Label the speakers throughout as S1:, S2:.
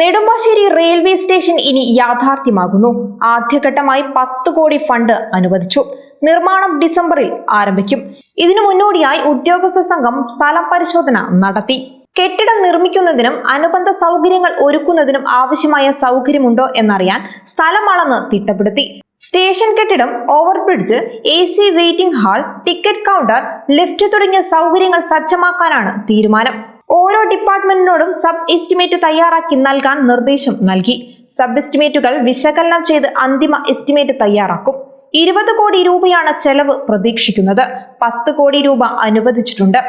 S1: Nedumbassery railway station ഇനി യാഥാർത്ഥ്യമാകുന്നു. ആദ്യഘട്ടമായി പത്ത് കോടി ഫണ്ട് അനുവദിച്ചു. നിർമ്മാണം ഡിസംബറിൽ ആരംഭിക്കും. ഇതിനു മുന്നോടിയായി ഉദ്യോഗസ്ഥ സംഘം സ്ഥലം പരിശോധന നടത്തി. കെട്ടിടം നിർമ്മിക്കുന്നതിനും അനുബന്ധ സൗകര്യങ്ങൾ ഒരുക്കുന്നതിനും ആവശ്യമായ സൗകര്യമുണ്ടോ എന്നറിയാൻ സ്ഥലം അളന്ന് തിട്ടപ്പെടുത്തി. സ്റ്റേഷൻ കെട്ടിടം overbridge A C waiting hall ticket counter lift തുടങ്ങിയ സൗകര്യങ്ങൾ സജ്ജമാക്കാനാണ് തീരുമാനം. ഓരോ ഡിപ്പാർട്ട്മെന്റിനോടും സബ് എസ്റ്റിമേറ്റ് തയ്യാറാക്കി നൽകാൻ നിർദ്ദേശം നൽകി. സബ് എസ്റ്റിമേറ്റുകൾ വിശകലനം ചെയ്ത് അന്തിമ എസ്റ്റിമേറ്റ് തയ്യാറാക്കും. ഇരുപത് കോടി രൂപയാണ് ചെലവ് പ്രതീക്ഷിക്കുന്നത്. പത്ത് കോടി രൂപ അനുവദിച്ചിട്ടുണ്ട്.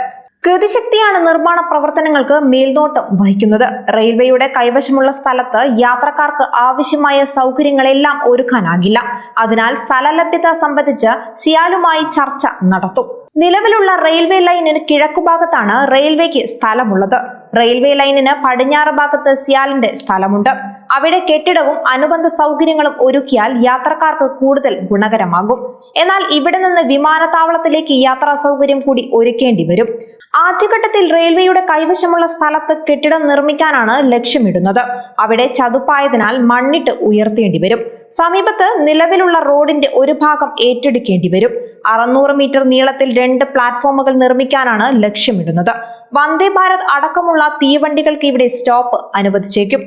S1: ഗതിശക്തിയാണ് നിർമ്മാണ പ്രവർത്തനങ്ങൾക്ക് മേൽനോട്ടം വഹിക്കുന്നത്. റെയിൽവേയുടെ കൈവശമുള്ള സ്ഥലത്ത് യാത്രക്കാർക്ക് ആവശ്യമായ സൗകര്യങ്ങളെല്ലാം ഒരുക്കാനാകില്ല. അതിനാൽ സ്ഥലലഭ്യത സംബന്ധിച്ച് സിയാലുമായി ചർച്ച നടത്തും. നിലവിലുള്ള റെയിൽവേ ലൈനിന് കിഴക്കുഭാഗത്താണ് റെയിൽവേക്ക് സ്ഥലമുള്ളത്. റെയിൽവേ ലൈനിന് പടിഞ്ഞാറ് ഭാഗത്ത് സിയാലിന്റെ സ്ഥലമുണ്ട്. അവിടെ കെട്ടിടവും അനുബന്ധ സൗകര്യങ്ങളും ഒരുക്കിയാൽ യാത്രക്കാർക്ക് കൂടുതൽ ഗുണകരമാകും. എന്നാൽ ഇവിടെ നിന്ന് വിമാനത്താവളത്തിലേക്ക് യാത്രാ സൗകര്യം കൂടി ഒരുക്കേണ്ടി വരും. ആദ്യഘട്ടത്തിൽ റെയിൽവേയുടെ കൈവശമുള്ള സ്ഥലത്ത് കെട്ടിടം നിർമ്മിക്കാനാണ് ലക്ഷ്യമിടുന്നത്. അവിടെ ചതുപ്പായതിനാൽ മണ്ണിട്ട് ഉയർത്തേണ്ടി വരും. സമീപത്ത് നിലവിലുള്ള റോഡിന്റെ ഒരു ഭാഗം ഏറ്റെടുക്കേണ്ടി വരും. അറുന്നൂറ് മീറ്റർ നീളത്തിൽ രണ്ട് പ്ലാറ്റ്ഫോമുകൾ നിർമ്മിക്കാനാണ് ലക്ഷ്യമിടുന്നത്. വന്ദേ ഭാരത് അടക്കമുള്ള തീവണ്ടികൾക്ക് ഇവിടെ സ്റ്റോപ്പ് അനുവദിച്ചേക്കും.